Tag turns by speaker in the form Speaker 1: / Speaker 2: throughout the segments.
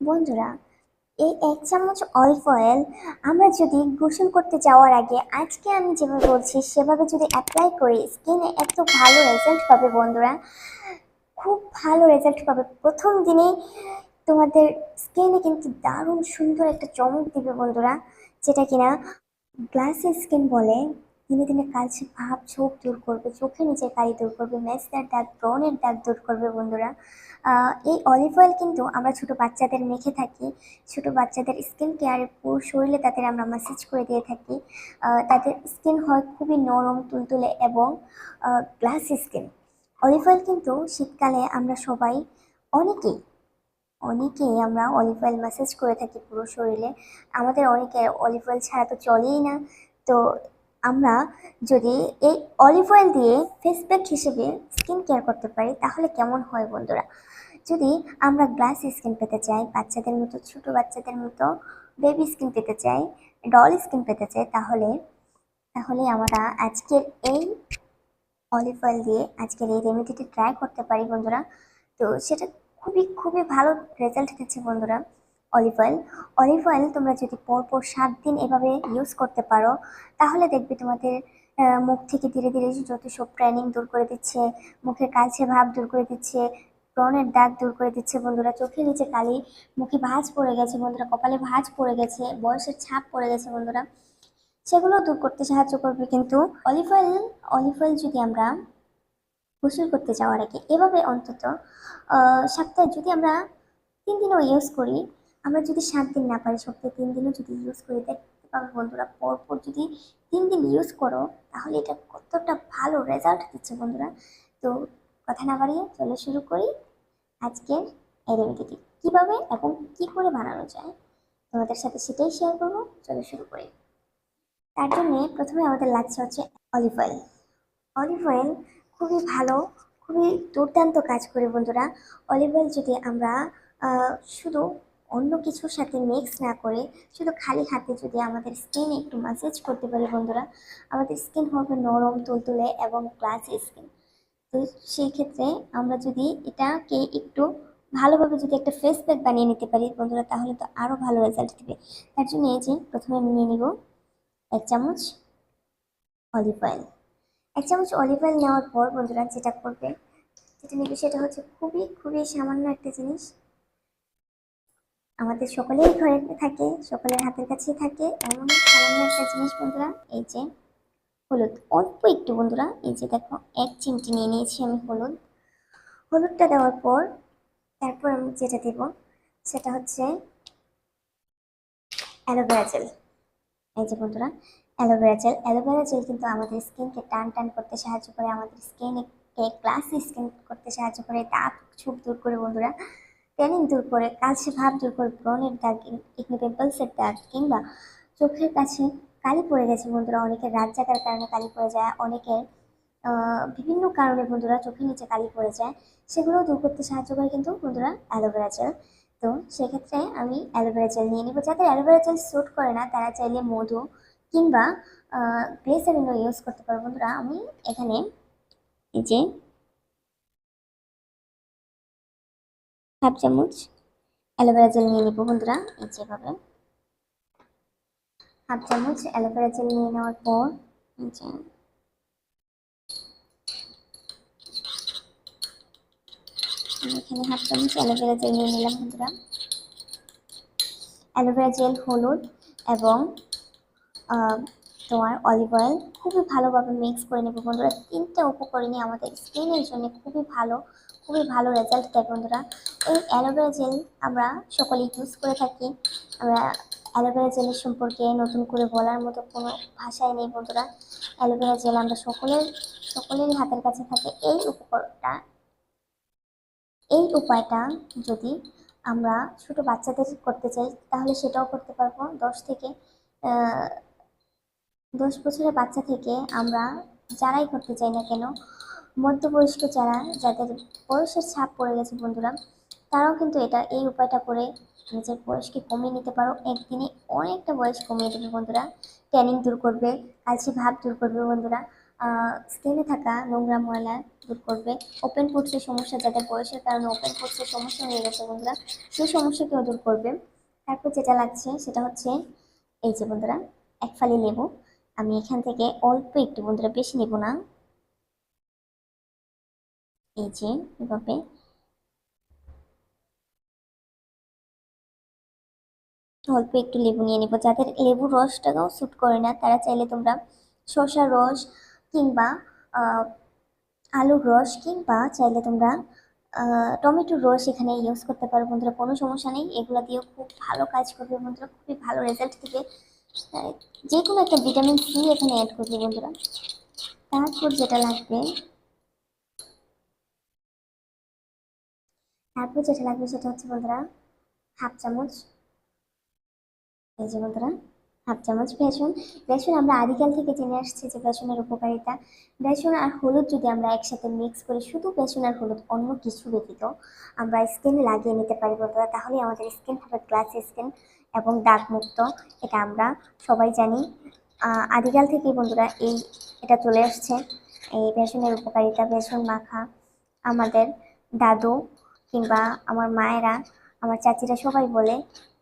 Speaker 1: বন্ধুরা, এই এক চামচ অলিভ অয়েল আমরা যদি গোসল করতে যাওয়ার আগে, আজকে আমি যেভাবে বলছি, সেভাবে যদি অ্যাপ্লাই করি স্কিনে এত ভালো রেজাল্ট পাবে বন্ধুরা। খুব ভালো রেজাল্ট পাবে। প্রথম দিনেই তোমাদের স্কিনে কিন্তু দারুণ সুন্দর একটা চমক দিবে বন্ধুরা, যেটা কিনা গ্লাসি স্কিন বলে। দিনে দিনে কালচে ভাব, চোখ দূর করবে, চোখের নিচে কালি দূর করবে মেসদার দাগ ব্রণের দাগ দূর করবে বন্ধুরা। এই অলিভ অয়েল কিন্তু আমরা ছোট বাচ্চাদের মেখে থাকি, ছোট বাচ্চাদের স্কিন কেয়ারে পুরো শরীরে তাদের আমরা ম্যাসেজ করে দিয়ে থাকি। তাদের স্কিন হয় খুবই নরম, তুলতুলে এবং গ্লাসি স্কিন অলিভ অয়েল কিন্তু শীতকালে আমরা সবাই, অনেকেই অনেকেই আমরা অলিভ অয়েল ম্যাসেজ করে থাকি পুরো শরীরে। আমাদের অনেকে অলিভ অয়েল ছাড়া তো চলেই না। তো আমরা যদি এই অলিভ অয়েল দিয়ে ফেস প্যাক হিসেবে স্কিন কেয়ার করতে পারি, তাহলে কেমন হয় বন্ধুরা? যদি আমরা গ্লাস স্কিন পেতে চাই, বাচ্চাদের মতো, ছোট বাচ্চাদের মতো বেবি স্কিন পেতে চাই ডল স্কিন পেতে চাই, তাহলে তাহলে আমরা আজকের এই অলিভ অয়েল দিয়ে আজকের এই রেমেডিটি ট্রাই করতে পারি বন্ধুরা। তো সেটা খুবই খুবই ভালো রেজাল্ট দিচ্ছে বন্ধুরা। অলিভ অয়েল অলিভ অয়েল তোমরা যদি পরপর সাত দিন এভাবে ইউজ করতে পারো, তাহলে দেখবে তোমাদের মুখ থেকে ধীরে ধীরে যত সব ট্রেনিং দূর করে দিচ্ছে মুখে কালচে ভাব দূর করে দিচ্ছে, ব্রণের দাগ দূর করে দিচ্ছে বন্ধুরা, চোখের নিচে কালি, মুখে ভাঁজ পড়ে গেছে বন্ধুরা, কপালে ভাঁজ পড়ে গেছে, বয়সের ছাপ পড়ে গেছে বন্ধুরা, সেগুলো দূর করতে সাহায্য করবে কিন্তু অলিভ অয়েল অলিভ অয়েল যদি আমরা গোসল করতে যাওয়ার আগে এভাবে অন্তত সপ্তাহে যদি আমরা তিন দিনও ইউজ করি আমরা যদি সাত দিন না পারি, সপ্তাহে তিন দিনও যদি ইউজ করি দেখতে পাবে বন্ধুরা, পরপর যদি তিন দিন ইউজ করো, তাহলে এটা কতটা ভালো রেজাল্ট দিচ্ছে বন্ধুরা। তো কথা না বাড়িয়ে চলে শুরু করি আজকের এই কীভাবে এবং কি করে বানানো যায়। তোমাদের সাথে সেটাই শেয়ার করব, চলে শুরু করি। তার জন্য প্রথমে আমাদের লাগছে হচ্ছে অলিভ অয়েল অলিভ অয়েল খুবই ভালো, খুবই দুর্দান্ত কাজ করে বন্ধুরা। অলিভ অয়েল যদি আমরা শুধু অন্য কিছুর সাথে মিক্স না করে শুধু খালি হাতে যদি আমাদের স্কিনে একটু ম্যাসেজ করতে পারি বন্ধুরা, আমাদের স্কিন হবে নরম, তুলতুলে এবং গ্লাসি স্কিন তো সেই ক্ষেত্রে আমরা যদি এটাকে একটু ভালোভাবে যদি একটা ফেস প্যাক বানিয়ে নিতে পারি বন্ধুরা, তাহলে তো আরও ভালো রেজাল্ট দেবে। তার জন্য এই যে প্রথমে আমি নিয়ে নিব এক চামচ অলিভ অয়েল এক চামচ অলিভ অয়েল নেওয়ার পর বন্ধুরা যেটা করবে, যেটা নেবে সেটা হচ্ছে খুবই খুবই সামান্য একটা জিনিস আমাদের সকলেই ঘরে থাকে, সকলের হাতের কাছেই থাকে। এমন সামান্য একটা জিনিস বন্ধুরা, এই যে হলুদ, অল্প একটু বন্ধুরা, এই যে দেখো, এক চিমটি নিয়ে নিয়েছি আমি হলুদ। হলুদটা দেওয়ার পর, তারপর আমি যেটা দেব, সেটা হচ্ছে অ্যালোভেরা জেল। এই যে বন্ধুরা অ্যালোভেরা জেল। অ্যালোভেরা জেল কিন্তু আমাদের স্কিনকে টান টান করতে সাহায্য করে, আমাদের স্কিনকে গ্লাসি স্কিন করতে সাহায্য করে দাগ ছুপ দূর করে বন্ধুরা। ট্যানিং দূর করে কালচে ভাব দূর করে ব্রণের দাগ এখানে পিম্পলসের দাগ কিংবা চোখের কাছে কালি পড়ে গেছে বন্ধুরা। অনেকের রাত জাগার কারণে কালি পড়ে যায়, অনেকের বিভিন্ন কারণে বন্ধুরা চোখের নিচে কালি পড়ে যায়। সেগুলো দূর করতে সাহায্য করে কিন্তু বন্ধুরা অ্যালোভেরা জেল তো সেক্ষেত্রে আমি অ্যালোভেরা জেল নিয়ে নিব। যাদের অ্যালোভেরা জেল স্যুট করে না, তারা চাইলে মধু কিংবা গ্লেসারিনও ইউজ করতে পারো। বন্ধুরা, আমি এখানে এই যে হাফ চামচ অ্যালোভেরা জেল নিয়ে নিব বন্ধুরা, এই যেভাবে হাফ চামচ অ্যালোভেরা জেল নিয়ে নেওয়ার পর এখানে হাফ চামচ অ্যালোভেরা জেল নিয়ে নিলাম বন্ধুরা। অ্যালোভেরা জেল, হলুদ এবং তোমার অলিভ অয়েল খুবই ভালোভাবে মিক্স করে নেব বন্ধুরা। তিনটা উপকরণই আমাদের স্কিনের জন্য খুবই ভালো খুবই ভালো রেজাল্ট দেয় বন্ধুরা। এই অ্যালোভেরা জেল আমরা সকলে ইউজ করে থাকি। আমরা অ্যালোভেরা জেলের সম্পর্কে নতুন করে বলার মতো কোনো ভাষাই নেই বন্ধুরা। অ্যালোভেরা জেল আমরা সকলের, সকলেরই হাতের কাছে থাকে। এই উপকরণটা, এই উপায়টা যদি আমরা ছোট বাচ্চাদের করতে চাই, তাহলে সেটাও করতে পারব। দশ থেকে দশ বছরের বাচ্চা থেকে আমরা যারাই করতে চাই না কেন, মধ্যবয়স্ক যারা, যাদের বয়সের ছাপ পড়ে গেছে বন্ধুরা তারাও কিন্তু এটা, এই উপায়টা করে নিজের বয়সকে কমিয়ে নিতে পারো। একদিনে অনেকটা বয়স কমিয়ে দেবে বন্ধুরা। ট্যানিং দূর করবে কালচে ভাব দূর করবে বন্ধুরা। স্কিনে থাকা নোংরা ময়লা দূর করবে। ওপেন ফুডসের সমস্যা, যাদের বয়সের কারণে ওপেন ফুডসের সমস্যা হয়ে গেছে বন্ধুরা, সেই সমস্যাকেও দূর করবে। তারপর যেটা লাগছে সেটা হচ্ছে, এই যে বন্ধুরা, এক ফালি লেবু। আমি এখান থেকে অল্প একটু বন্ধুরা, বেশি নেব না। এই যে, এভাবে অল্প একটু লেবু নিয়ে নিব। যাদের লেবুর রসটাকেও স্যুট করে না, তারা চাইলে তোমরা শসার রস কিংবা আলুর রস কিংবা চাইলে তোমরা টমেটোর রস এখানে ইউজ করতে পারো বন্ধুরা, কোনো সমস্যা নেই। এগুলো দিয়েও খুব ভালো কাজ করবে বন্ধুরা, খুবই ভালো রেজাল্ট দিবে। যে কোনো একটা ভিটামিন সি এখানে অ্যাড করবে বন্ধুরা। তারপর যেটা লাগবে, তারপর যেটা লাগবে সেটা হচ্ছে বন্ধুরা, হাফ চামচ এই যে বন্ধুরা, হাফ চামচ বেসন। বেসন আমরা আদিকাল থেকে জেনে আসছি যে বেসনের উপকারিতা। বেসন আর হলুদ যদি আমরা একসাথে মিক্স করি, শুধু বেসন আর হলুদ অন্য কিছু ব্যতীত আমরা স্কিনে লাগিয়ে নিতে পারি বন্ধুরা। তাহলে আমাদের স্কিন হবে গ্লাস স্কিন এবং দাগ মুক্ত। এটা আমরা সবাই জানি। আদিকাল থেকেই বন্ধুরা এই, এটা চলে আসছে। এই বেসনের উপকারিতা, বেসন মাখা আমাদের দাদু কিংবা আমার মায়েরা আমার চাচিরা সবাই বলে,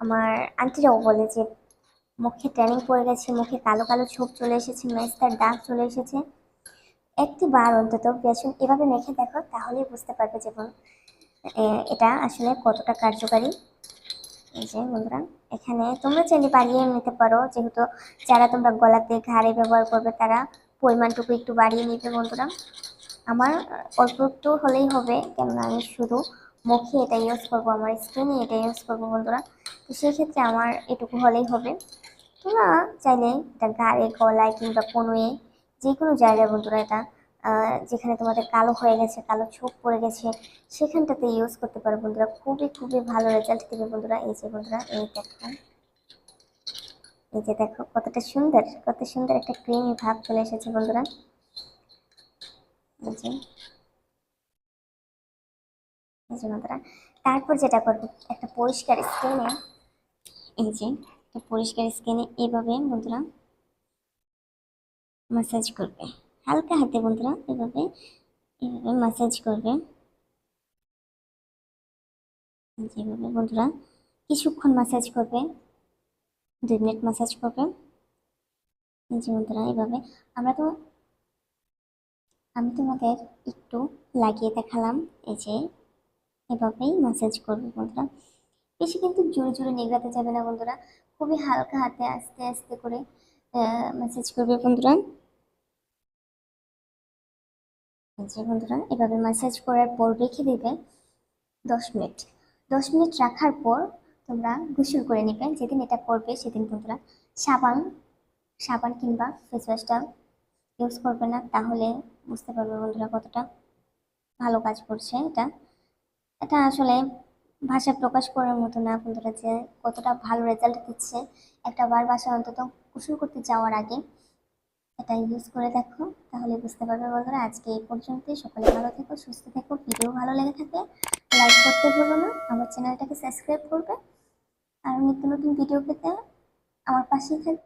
Speaker 1: আমার আন্টিরাও বলে যে, মুখে ট্যানিং পড়ে গেছে, মুখে কালো কালো ছোপ চলে এসেছে মেস্তার দাগ চলে এসেছে। একটি বার অন্তত বেসন এভাবে মেখে দেখো, তাহলেই বুঝতে পারবে যে এটা আসলে কতটা কার্যকারী। এই যে বন্ধুরা, এখানে তোমরা চাইলে বাড়িয়ে নিতে পারো, যেহেতু যারা তোমরা গলাতে ঘাড়ে ব্যবহার করবে, তারা পরিমাণটুকু একটু বাড়িয়ে নিবে বন্ধুরা। আমার অল্প একটু হলেই হবে, কেননা আমি শুধু মুখে এটা ইউজ করব আমার স্কিনে এটা ইউজ করব বন্ধুরা। তো সেই ক্ষেত্রে আমার এটুকু হলেই হবে। তোমরা চাইলে এটা গায়ে গলায় কিংবা কনুয়ে যে কোনো জায়গায় বন্ধুরা এটা যেখানে তোমাদের কালো হয়ে গেছে, কালো ছোপ পড়ে গেছে, সেখানটাতে ইউজ করতে পারো বন্ধুরা। খুবই খুবই ভালো রেজাল্ট দেবে বন্ধুরা। এই যে বন্ধুরা, এই দেখো। এই যে দেখো, কতটা সুন্দর, কত সুন্দর একটা ক্রিমি ভাব চলে এসেছে বন্ধুরা। তারপর যেটা করব, একটা পরিষ্কার স্কিনে এই যে, একটা পরিষ্কার স্কিনে এভাবে বন্ধুরা মাসাজ করবে। হালকা হাতে বন্ধুরা এভাবে এভাবে মাসাজ করবে। যেভাবে বন্ধুরা কিছুক্ষণ মাসাজ করবে। দুই মিনিট মাসাজ করবে। যে বন্ধুরা এভাবে। আমরা তো, আমি তোমাদের একটু লাগিয়ে দেখালাম, এই যে এভাবেই মাসাজ করবে বন্ধুরা। বেশি কিন্তু জোরে জোরে নিগড়াতে যাবে না বন্ধুরা। খুবই হালকা হাতে আস্তে আস্তে করে মেসেজ করবে বন্ধুরা। যে বন্ধুরা, এভাবে ম্যাসাজ করার পর রেখে দেবে দশ মিনিট। দশ মিনিট রাখার পর তোমরা গোসল করে নেবে। যেদিন এটা করবে সেদিন বন্ধুরা সাবান সাবান কিংবা ফেস ওয়াশটা ইউজ করবে না। তাহলে বুঝতে পারবে বন্ধুরা কতটা ভালো কাজ করছে এটা। এটা আসলে ভাষা প্রকাশ করার মতো না বন্ধুরা, যে কতটা ভালো রেজাল্ট দিচ্ছে। একটা বার বাসা অন্তত গোসল করতে যাওয়ার আগে এটা ইউজ করে দেখো, তাহলে বুঝতে পারবে বন্ধুরা। আজকে এই পর্যন্তই। সকলে ভালো থেকো, সুস্থ থেকো। ভিডিও ভালো লেগে থাকলে লাইক করতে ভুলো না। আমার চ্যানেলটাকে সাবস্ক্রাইব করবে। আর নিত্য নতুন ভিডিও পেতে আমার পাশেই থাকবে